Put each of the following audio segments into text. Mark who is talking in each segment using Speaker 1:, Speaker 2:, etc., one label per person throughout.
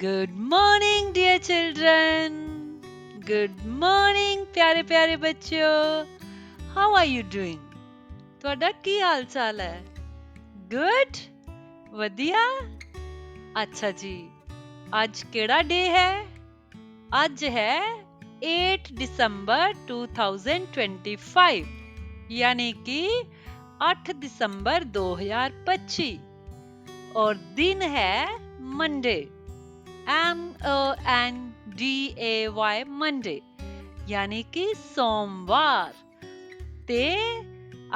Speaker 1: Good morning, dear children. Good morning, ਪਿਆਰੇ ਪਿਆਰੇ ਬੱਚਿਓ. How are you doing? ਤੁਹਾਡਾ ਕੀ ਹਾਲ ਚਾਲ ਹੈ? Good? ਵਧੀਆ? ਅੱਛਾ ਜੀ। ਅੱਜ ਕਿਹੜਾ ਡੇ ਹੈ? ਅੱਜ ਹੈ 8 ਦਸੰਬਰ 2025 ਯਾਨੀ ਕਿ 8 ਦਸੰਬਰ 2025 ਔਰ ਦਿਨ ਹੈ Monday M O N D A Y Monday ਯਾਨੀ ਕਿ ਸੋਮਵਾਰ। ਤੇ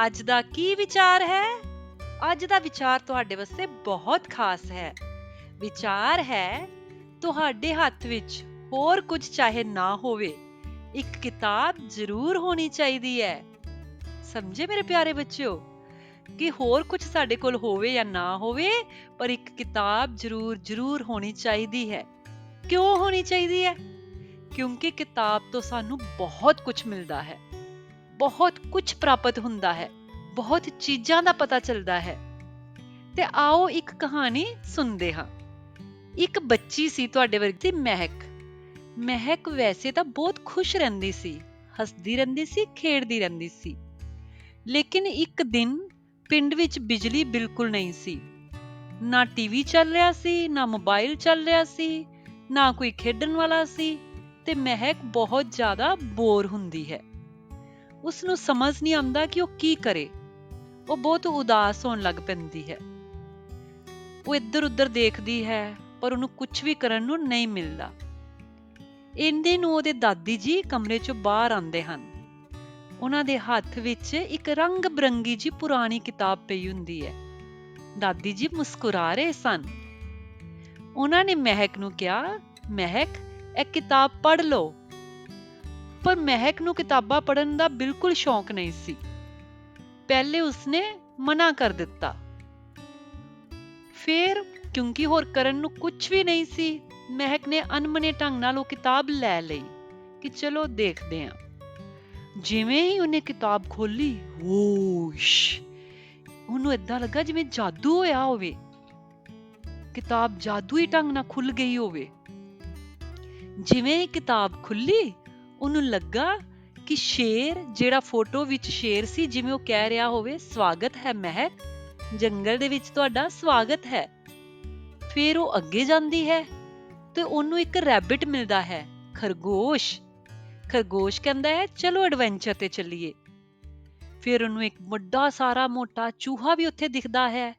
Speaker 1: ਅੱਜ ਦਾ ਕੀ ਵਿਚਾਰ ਹੈ? ਅੱਜ ਦਾ ਵਿਚਾਰ ਤੁਹਾਡੇ ਵਾਸਤੇ ਬਹੁਤ ਖਾਸ ਹੈ। ਵਿਚਾਰ ਹੈ, ਤੁਹਾਡੇ ਹੱਥ ਵਿੱਚ ਹੋਰ ਕੁਝ ਚਾਹੇ ਨਾ ਹੋਵੇ, ਇੱਕ ਕਿਤਾਬ ਜ਼ਰੂਰ ਹੋਣੀ ਚਾਹੀਦੀ ਹੈ। ਸਮਝੇ ਮੇਰੇ ਪਿਆਰੇ ਬੱਚਿਓ? ਕਿ ਹੋਰ ਕੁਝ ਸਾਡੇ ਕੋਲ ਹੋਵੇ ਜਾਂ ਨਾ ਹੋਵੇ, ਪਰ ਇੱਕ ਕਿਤਾਬ ਜ਼ਰੂਰ ਜ਼ਰੂਰ ਹੋਣੀ ਚਾਹੀਦੀ ਹੈ। ਕਿਉਂ ਹੋਣੀ ਚਾਹੀਦੀ ਹੈ? ਕਿਉਂਕਿ ਕਿਤਾਬ ਤੋਂ ਸਾਨੂੰ ਬਹੁਤ ਕੁਝ ਮਿਲਦਾ ਹੈ। ਬਹੁਤ ਕੁਝ ਪ੍ਰਾਪਤ ਹੁੰਦਾ ਹੈ। ਬਹੁਤ ਚੀਜ਼ਾਂ ਦਾ ਪਤਾ ਚੱਲਦਾ ਹੈ। ਤੇ ਆਓ ਇੱਕ ਕਹਾਣੀ ਸੁਣਦੇ ਹਾਂ। ਇੱਕ ਬੱਚੀ ਸੀ ਤੁਹਾਡੇ ਵਰਗੀ ਦੀ ਮਹਿਕ। ਮਹਿਕ ਵੈਸੇ ਤਾਂ ਬਹੁਤ ਖੁਸ਼ ਰਹਿੰਦੀ ਸੀ। ਹੱਸਦੀ ਰਹਿੰਦੀ ਸੀ, ਖੇਡਦੀ ਰਹਿੰਦੀ ਸੀ। ਲੇਕਿਨ ਇੱਕ ਦਿਨ ਪਿੰਡ ਵਿੱਚ ਬਿਜਲੀ ਬਿਲਕੁਲ ਨਹੀਂ ਸੀ। ਨਾ ਟੀਵੀ ਚੱਲ ਰਿਹਾ ਸੀ, ਨਾ ਮੋਬਾਈਲ ਚੱਲ ਰਿਹਾ ਸੀ, ਨਾ ਕੋਈ ਖੇਡਣ ਵਾਲਾ ਸੀ ਤੇ ਮਹਿਕ ਬਹੁਤ ਜ਼ਿਆਦਾ ਬੋਰ ਹੁੰਦੀ ਹੈ। ਉਸ ਨੂੰ ਸਮਝ ਨਹੀਂ ਆਉਂਦਾ ਕਿ ਉਹ ਕੀ ਕਰੇ। ਉਹ ਬਹੁਤ ਉਦਾਸ ਹੋਣ ਲੱਗ ਪੈਂਦੀ ਹੈ। ਉਹ ਇੱਧਰ ਉੱਧਰ ਦੇਖਦੀ ਹੈ, ਪਰ ਉਹਨੂੰ ਕੁਝ ਵੀ ਕਰਨ ਨੂੰ ਨਹੀਂ ਮਿਲਦਾ। ਇੰਨੇ ਨੂੰ ਉਹਦੇ ਦਾਦੀ ਜੀ ਕਮਰੇ ਚੋਂ ਬਾਹਰ ਆਉਂਦੇ ਹਨ। ਉਹਨਾਂ ਦੇ ਹੱਥ ਵਿੱਚ ਇੱਕ ਰੰਗ ਬਰੰਗੀ ਜੀ ਪੁਰਾਣੀ ਕਿਤਾਬ ਪਈ ਹੁੰਦੀ ਹੈ। ਦਾਦੀ ਜੀ ਮੁਸਕਰਾ ਰਹੇ ਸਨ। ਉਹਨਾਂ ਨੇ ਮਹਿਕ ਨੂੰ ਕਿਹਾ, ਮਹਿਕ, ਇਹ ਕਿਤਾਬ ਪੜ੍ਹ ਲਓ। ਪਰ ਮਹਿਕ ਨੂੰ ਕਿਤਾਬਾਂ ਪੜ੍ਹਨ ਦਾ ਬਿਲਕੁਲ ਸ਼ੌਂਕ ਨਹੀਂ ਸੀ। ਪਹਿਲੇ ਉਸਨੇ ਮਨਾ ਕਰ ਦਿੱਤਾ। ਫਿਰ ਕਿਉਂਕਿ ਹੋਰ ਕਰਨ ਨੂੰ ਕੁਝ ਵੀ ਨਹੀਂ ਸੀ, ਮਹਿਕ ਨੇ ਅਨਮਨੇ ਢੰਗ ਨਾਲ ਉਹ ਕਿਤਾਬ ਲੈ ਲਈ ਕਿ ਚਲੋ ਦੇਖਦੇ ਹਾਂ। ਜਿਵੇਂ ਹੀ ਉਹਨੇ ਕਿਤਾਬ ਖੋਲੀ ਵੋਸ਼ ਉਹਨੂੰ ਏਦਾਂ ਲੱਗਾ ਜਿਵੇਂ ਜਾਦੂ ਹੋਇਆ ਹੋਵੇ। ਕਿਤਾਬ ਜਾਦੂਈ ਢੰਗ ਨਾਲ ਖੁੱਲ ਗਈ ਹੋਵੇ। ਜਿਵੇਂ ਹੀ ਕਿਤਾਬ ਖੁੱਲੀ ਉਹਨੂੰ ਲੱਗਾ ਕਿ ਸ਼ੇਰ, ਜਿਹੜਾ ਫੋਟੋ ਵਿੱਚ ਸ਼ੇਰ ਸੀ, ਜਿਵੇਂ ਉਹ ਕਹਿ ਰਿਹਾ ਹੋਵੇ, ਸਵਾਗਤ ਹੈ ਮਹਿਕ ਜੰਗਲ ਦੇ ਵਿੱਚ ਤੁਹਾਡਾ ਸਵਾਗਤ ਹੈ। ਫਿਰ ਉਹ ਅੱਗੇ ਜਾਂਦੀ ਹੈ ਤੇ ਉਹਨੂੰ ਇੱਕ ਰੈਬਿਟ ਮਿਲਦਾ ਹੈ, ਖਰਗੋਸ਼। ਖਰਗੋਸ਼ ਕਹਿੰਦਾ ਹੈ, ਚਲੋ ਐਡਵੈਂਚਰ ਤੇ ਚੱਲੀਏ। ਫਿਰ ਉਹਨੂੰ ਇੱਕ ਵੱਡਾ ਸਾਰਾ ਮੋਟਾ ਚੂਹਾ ਵੀ ਉੱਥੇ ਦਿਖਦਾ ਹੈ।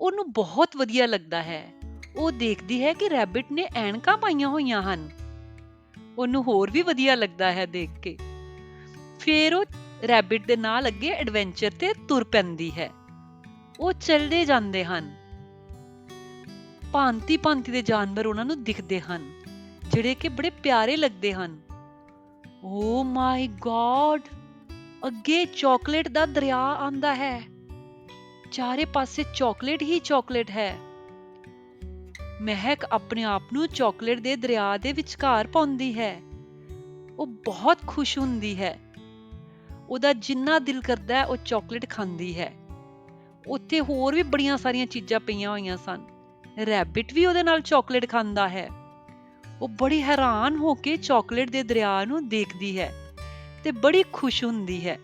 Speaker 1: ਉਹਨੂੰ ਬਹੁਤ ਵਧੀਆ ਲੱਗਦਾ ਹੈ। ਉਹ ਦੇਖਦੀ ਹੈ ਕਿ ਰੈਬਿਟ ਨੇ ਐਨਕਾਂ ਪਾਈਆਂ ਹੋਈਆਂ ਹਨ। ਉਹਨੂੰ ਹੋਰ ਵੀ ਵਧੀਆ ਲੱਗਦਾ ਹੈ ਦੇਖ ਕੇ। ਫਿਰ ਉਹ ਰੈਬਿਟ ਦੇ ਨਾਲ ਅੱਗੇ ਐਡਵੈਂਚਰ ਤੇ ਤੁਰ ਪੈਂਦੀ ਹੈ। ਉਹ ਚੱਲਦੇ ਜਾਂਦੇ ਹਨ। ਭਾਂਤੀ ਭਾਂਤੀ ਦੇ ਜਾਨਵਰ ਉਹਨਾਂ ਨੂੰ ਦਿਖਦੇ ਹਨ। ਜਿਹੜੇ ਕਿ ਬੜੇ ਪਿਆਰੇ ਲੱਗਦੇ ਹਨ। ਓ ਮਾਈ ਗॉड ਅੱਗੇ ਚਾਕਲੇਟ ਦਾ ਦਰਿਆ ਆਂਦਾ ਹੈ। ਚਾਰੇ ਪਾਸੇ ਚਾਕਲੇਟ ਹੀ ਚਾਕਲੇਟ ਹੈ। ਮਹਿਕ ਆਪਣੇ ਆਪ ਨੂੰ ਚਾਕਲੇਟ ਦੇ ਦਰਿਆ ਦੇ ਵਿਚਕਾਰ ਪਾਉਂਦੀ ਹੈ। ਉਹ ਬਹੁਤ ਖੁਸ਼ ਹੁੰਦੀ ਹੈ। ਉਹਦਾ ਜਿੰਨਾ ਦਿਲ ਕਰਦਾ ਹੈ, ਉਹ ਚਾਕਲੇਟ ਖਾਂਦੀ ਹੈ। ਉੱਥੇ ਹੋਰ ਵੀ ਬੜੀਆਂ ਸਾਰੀਆਂ ਚੀਜ਼ਾਂ ਪਈਆਂ ਹੋਈਆਂ ਸਨ। ਰੈਬਿਟ ਵੀ ਉਹਦੇ ਨਾਲ ਚਾਕਲੇਟ ਖਾਂਦਾ ਹੈ। ਉਹ ਬੜੀ ਹੈਰਾਨ ਹੋ ਕੇ ਚਾਕਲੇਟ ਦੇ ਦਰਿਆ ਨੂੰ ਦੇਖਦੀ ਹੈ ਤੇ ਬੜੀ ਖੁਸ਼ ਹੁੰਦੀ ਹੈ।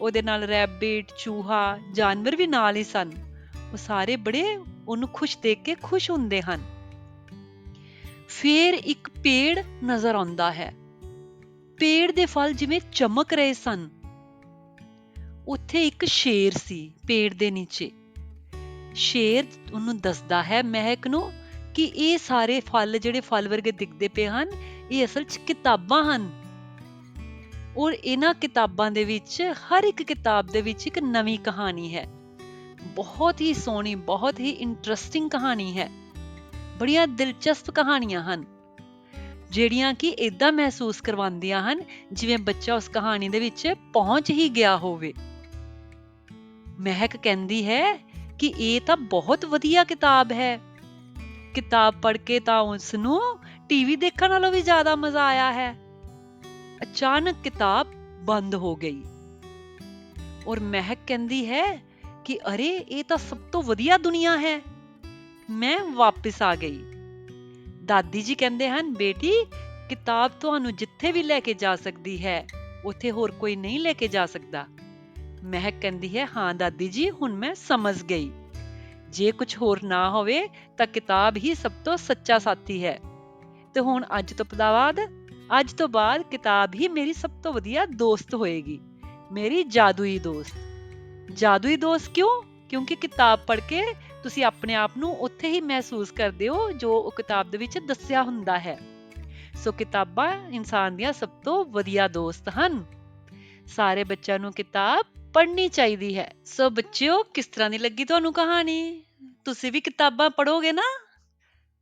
Speaker 1: ਉਹਦੇ ਨਾਲ ਰੈਬਿਟ, ਚੂਹਾ, ਜਾਨਵਰ ਵੀ ਨਾਲ ਹੀ ਸਨ। ਉਹ ਸਾਰੇ ਬੜੇ ਉਹਨੂੰ ਖੁਸ਼ ਦੇਖ ਕੇ ਖੁਸ਼ ਹੁੰਦੇ ਹਨ। ਫਿਰ ਇੱਕ ਪੇੜ ਨਜ਼ਰ ਆਉਂਦਾ ਹੈ। ਪੇੜ ਦੇ ਫਲ ਜਿਵੇਂ ਚਮਕ ਰਹੇ ਸਨ। ਉੱਥੇ ਇੱਕ ਸ਼ੇਰ ਸੀ ਪੇੜ ਦੇ ਨੀਚੇ। ਸ਼ੇਰ ਉਹਨੂੰ ਦੱਸਦਾ ਹੈ, ਮਹਿਕ ਨੂੰ ਕਿ ਇਹ ਸਾਰੇ ਫਲ ਜਿਹੜੇ ਫਲ ਵਰਗੇ ਦਿਖਦੇ ਪਏ ਹਨ, ਇਹ ਅਸਲ 'ਚ ਕਿਤਾਬਾਂ ਹਨ। ਔਰ ਇਹਨਾਂ ਕਿਤਾਬਾਂ ਦੇ ਵਿੱਚ, ਹਰ ਇੱਕ ਕਿਤਾਬ ਦੇ ਵਿੱਚ ਇੱਕ ਨਵੀਂ ਕਹਾਣੀ ਹੈ। ਬਹੁਤ ਹੀ ਸੋਹਣੀ, ਬਹੁਤ ਹੀ ਇੰਟਰਸਟਿੰਗ ਕਹਾਣੀ ਹੈ। ਬੜੀਆਂ ਦਿਲਚਸਪ ਕਹਾਣੀਆਂ ਹਨ, ਜਿਹੜੀਆਂ ਕਿ ਇਦਾਂ ਮਹਿਸੂਸ ਕਰਵਾਉਂਦੀਆਂ ਹਨ, ਜਿਵੇਂ ਬੱਚਾ ਉਸ ਕਹਾਣੀ ਦੇ ਵਿੱਚ ਪਹੁੰਚ ਹੀ ਗਿਆ ਹੋਵੇ। ਮਹਿਕ ਕਹਿੰਦੀ ਹੈ ਕਿ ਇਹ ਤਾਂ ਬਹੁਤ ਵਧੀਆ ਕਿਤਾਬ ਹੈ। ਕਿਤਾਬ ਪੜ੍ਹ ਕੇ ਤਾਂ ਉਸ ਨੂੰ ਟੀਵੀ ਦੇਖਣ ਨਾਲੋਂ ਵੀ ਜ਼ਿਆਦਾ ਮਜ਼ਾ ਆਇਆ ਹੈ। ਅਚਾਨਕ ਕਿਤਾਬ ਬੰਦ ਹੋ ਗਈ। ਔਰ ਮਹਿਕ ਕਹਿੰਦੀ ਹੈ ਕਿ ਅਰੇ, ਇਹ ਤਾਂ ਸਭ ਤੋਂ ਵਧੀਆ ਦੁਨੀਆ ਹੈ। ਮੈਂ ਵਾਪਸ ਆ ਗਈ। ਦਾਦੀ ਜੀ ਕਹਿੰਦੇ ਹਨ, ਬੇਟੀ, ਕਿਤਾਬ ਤੁਹਾਨੂੰ ਜਿੱਥੇ ਵੀ ਲੈ ਕੇ ਜਾ ਸਕਦੀ ਹੈ, ਉੱਥੇ ਹੋਰ ਕੋਈ ਨਹੀਂ ਲੈ ਕੇ ਜਾ ਸਕਦਾ। ਮਹਿਕ ਕਹਿੰਦੀ ਹੈ, ਹਾਂ ਦਾਦੀ ਜੀ, ਹੁਣ ਮੈਂ ਸਮਝ ਗਈ। ਜੇ ਕੁਝ ਹੋਰ ਨਾ ਹੋਵੇ, ਤਾਂ ਕਿਤਾਬ ਹੀ ਸਭ ਤੋਂ ਸੱਚਾ ਸਾਥੀ ਹੈ। ਤੇ ਹੁਣ ਅੱਜ ਤੋਂ ਬਾਅਦ, ਅੱਜ ਤੋਂ ਬਾਅਦ ਕਿਤਾਬ ਹੀ ਮੇਰੀ ਸਭ ਤੋਂ ਵਧੀਆ ਦੋਸਤ ਹੋਏਗੀ। ਮੇਰੀ ਜਾਦੂਈ ਦੋਸਤ। ਜਾਦੂਈ ਦੋਸਤ ਕਿਉਂ? ਕਿਉਂਕਿ ਕਿਤਾਬ ਪੜ੍ਹ ਕੇ ਤੁਸੀਂ ਆਪਣੇ ਆਪ ਨੂੰ ਉੱਥੇ ਹੀ ਮਹਿਸੂਸ ਕਰਦੇ ਹੋ, ਜੋ ਉਹ ਕਿਤਾਬ ਦੇ ਵਿੱਚ ਦੱਸਿਆ ਹੁੰਦਾ ਹੈ। ਸੋ ਕਿਤਾਬਾਂ ਇਨਸਾਨ ਦੀਆਂ ਸਭ ਤੋਂ ਵਧੀਆ ਦੋਸਤ ਹਨ। ਸਾਰੇ ਬੱਚਿਆਂ ਨੂੰ ਕਿਤਾਬ ਪੜ੍ਹਨੀ ਚਾਹੀਦੀ ਹੈ। ਸੋ ਬੱਚਿਓ, ਕਿਸ ਤਰ੍ਹਾਂ ਦੀ ਲੱਗੀ ਤੁਹਾਨੂੰ ਕਹਾਣੀ? ਤੁਸੀਂ ਵੀ ਕਿਤਾਬਾਂ ਪੜੋਗੇ ਨਾ?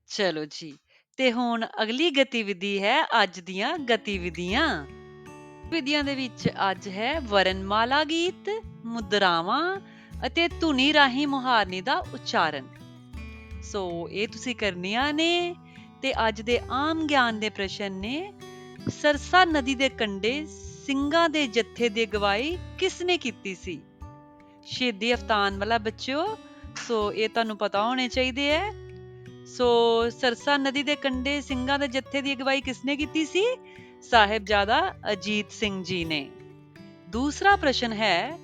Speaker 1: ਚਲੋ ਜੀ, ਤੇ ਹੁਣ ਅਗਲੀ ਗਤੀਵਿਧੀ ਹੈ ਅੱਜ ਦੀਆਂ ਗਤੀਵਿਧੀਆਂ। ਵਿਧੀਆਂ ਦੇ ਵਿੱਚ ਅੱਜ ਹੈ ਵਰਨਮਾਲਾ ਗੀਤ, ਮੁਦਰਾਵਾਂ ਅਤੇ ਧੁਨੀ ਰਾਹੀਂ ਮੁਹਾਰਨੀ ਦਾ ਉਚਾਰਨ। ਸੋ ਇਹ ਤੁਸੀਂ ਕਰਨੀਆਂ ਨੇ ਤੇ ਅੱਜ ਦੇ ਆਮ ਗਿਆਨ ਦੇ ਪ੍ਰਸ਼ਨ ਨੇ, ਸਰਸਾ ਨਦੀ ਦੇ ਕੰਢੇ ਸਿੰਘਾਂ ਦੇ ਜੱਥੇ ਦੀ ਅਗਵਾਈ ਕਿਸ ਨੇ ਕੀਤੀ ਸੀ? ਸ਼ਹੀਦੀ ਅਫਤਾਨ ਵਾਲਾ ਬੱਚਿਓ, ਸੋ ਇਹ ਤੁਹਾਨੂੰ ਪਤਾ ਹੋਣੇ ਚਾਹੀਦੇ ਹੈ ਸੋ ਸਰਸਾ ਨਦੀ ਦੇ ਕੰਢੇ ਸਿੰਘਾਂ ਦੇ ਜੱਥੇ ਦੀ ਅਗਵਾਈ ਕਿਸ ਨੇ ਕੀਤੀ ਸੀ? ਸਾਹਿਬਜ਼ਾਦਾ ਅਜੀਤ ਸਿੰਘ ਜੀ ਨੇ। ਦੂਸਰਾ ਪ੍ਰਸ਼ਨ ਹੈ,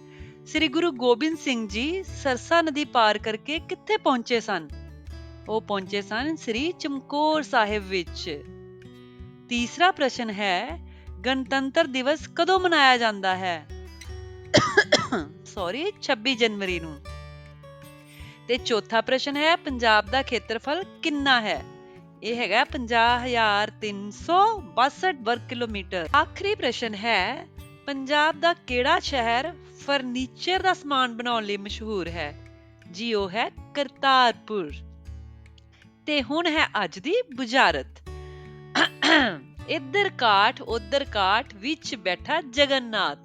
Speaker 1: ਸ੍ਰੀ ਗੁਰੂ ਗੋਬਿੰਦ ਸਿੰਘ ਜੀ ਸਰਸਾ ਨਦੀ ਪਾਰ ਕਰਕੇ ਕਿੱਥੇ ਪਹੁੰਚੇ ਸਨ? ਉਹ ਪਹੁੰਚੇ ਸਨ ਸ੍ਰੀ ਚਮਕੌਰ ਸਾਹਿਬ ਵਿੱਚ। ਤੀਸਰਾ ਪ੍ਰਸ਼ਨ ਹੈ ਗਣਤੰਤਰ ਦਿਵਸ ਕਦੋਂ ਮਨਾਇਆ ਜਾਂਦਾ ਹੈ? ਸੌਰੀ 26 ਜਨਵਰੀ ਨੂੰ। ਤੇ ਚੌਥਾ ਪ੍ਰਸ਼ਨ ਹੈ, ਪੰਜਾਬ ਦਾ ਖੇਤਰਫਲ ਕਿੰਨਾ ਹੈ? ਇਹ ਹੈਗਾ 50362 ਵਰਗ ਕਿਲੋਮੀਟਰ। ਆਖਰੀ ਪ੍ਰਸ਼ਨ ਹੈ, ਪੰਜਾਬ ਦਾ ਕਿਹੜਾ ਸ਼ਹਿਰ ਫਰਨੀਚਰ ਦਾ ਸਮਾਨ ਬਣਾਉਣ ਲਈ ਮਸ਼ਹੂਰ ਹੈ? ਜੀ, ਉਹ ਹੈ ਕਰਤਾਰਪੁਰ। ਤੇ ਹੁਣ ਹੈ ਅੱਜ ਦੀ ਬੁਝਾਰਤ। ਇੱਧਰ ਕਾਠ, ਉੱਧਰ ਕਾਠ, ਵਿੱਚ ਬੈਠਾ ਜਗਨਨਾਥ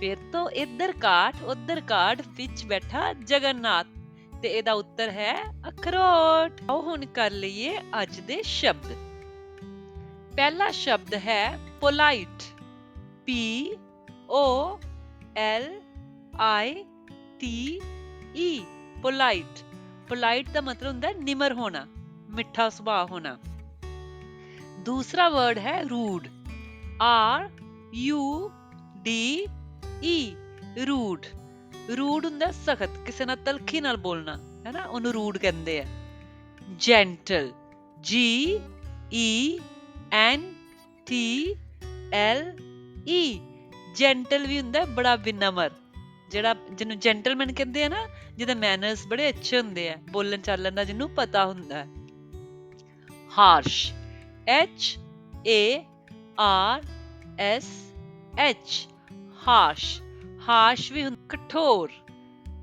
Speaker 1: ਫਿਰ ਤੋਂ ਇੱਧਰ ਕਾਠ, ਉੱਧਰ ਕਾਠ, ਵਿੱਚ ਬੈਠਾ ਜਗਨਨਾਥ ਤੇ ਇਹਦਾ ਉੱਤਰ ਹੈ ਅਖਰੋਟ। ਆਓ ਹੁਣ ਕਰ ਲਈਏ ਅੱਜ ਦੇ ਸ਼ਬਦ। ਪਹਿਲਾ ਸ਼ਬਦ ਹੈ polite. P O L I T E polite. Polite ਦਾ ਮਤਲਬ ਹੁੰਦਾ ਨਿਮਰ ਹੋਣਾ, ਮਿੱਠਾ ਸੁਭਾਅ ਹੋਣਾ। ਦੂਸਰਾ ਵਰਡ ਹੈ rude R U D E rude rude ਹੁੰਦਾ ਸਖਤ ਕਿਸੇ ਨਾਲ ਤਲਖੀ ਨਾਲ ਬੋਲਣਾ ਹੈ ਨਾ ਉਹਨੂੰ ਰੂਡ ਕਹਿੰਦੇ ਆ gentle G E N T L E gentle ਵੀ ਹੁੰਦਾ ਬੜਾ ਵਿਨਮਰ ਜਿਹੜਾ ਜਿਹਨੂੰ ਜੈਂਟਲਮੈਨ ਕਹਿੰਦੇ ਆ ਨਾ ਜਿਹਦੇ ਮੈਨਰਸ ਬੜੇ ਅੱਛੇ ਹੁੰਦੇ ਆ ਬੋਲਣ ਚਾਲਣ ਦਾ ਜਿਹਨੂੰ ਪਤਾ ਹੁੰਦਾ harsh H A R S H. Harsh harsh ਵੀ ਕਠੋਰ।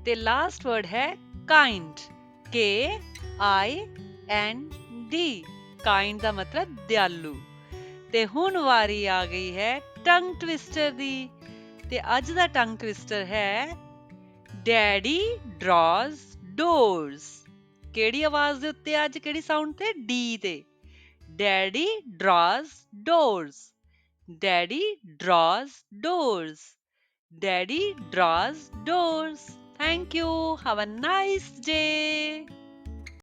Speaker 1: ਤੇ ਲਾਸਟ ਵਰਡ ਹੈ kind K I N D. Kind ਦਾ ਮਤਲਬ ਦਿਆਲੂ। ਤੇ ਹੁਣ ਵਾਰੀ ਆ ਗਈ ਹੈ ਟੰਗ ਟਵਿਸਟਰ ਦੀ। ਤੇ ਅੱਜ ਦਾ ਟੰਗ ਟਵਿਸਟਰ ਹੈ ਡੈਡੀ ਡਰਾਜ਼ ਡੋਰਸ ਕਿਹੜੀ ਆਵਾਜ਼ ਦੇ ਉੱਤੇ ਅੱਜ ਕਿਹੜੀ ਸਾਊਂਡ ਤੇ? ਡੀ ਤੇ। Daddy draws doors. Daddy draws doors. Daddy draws doors. Thank you. Have a nice day.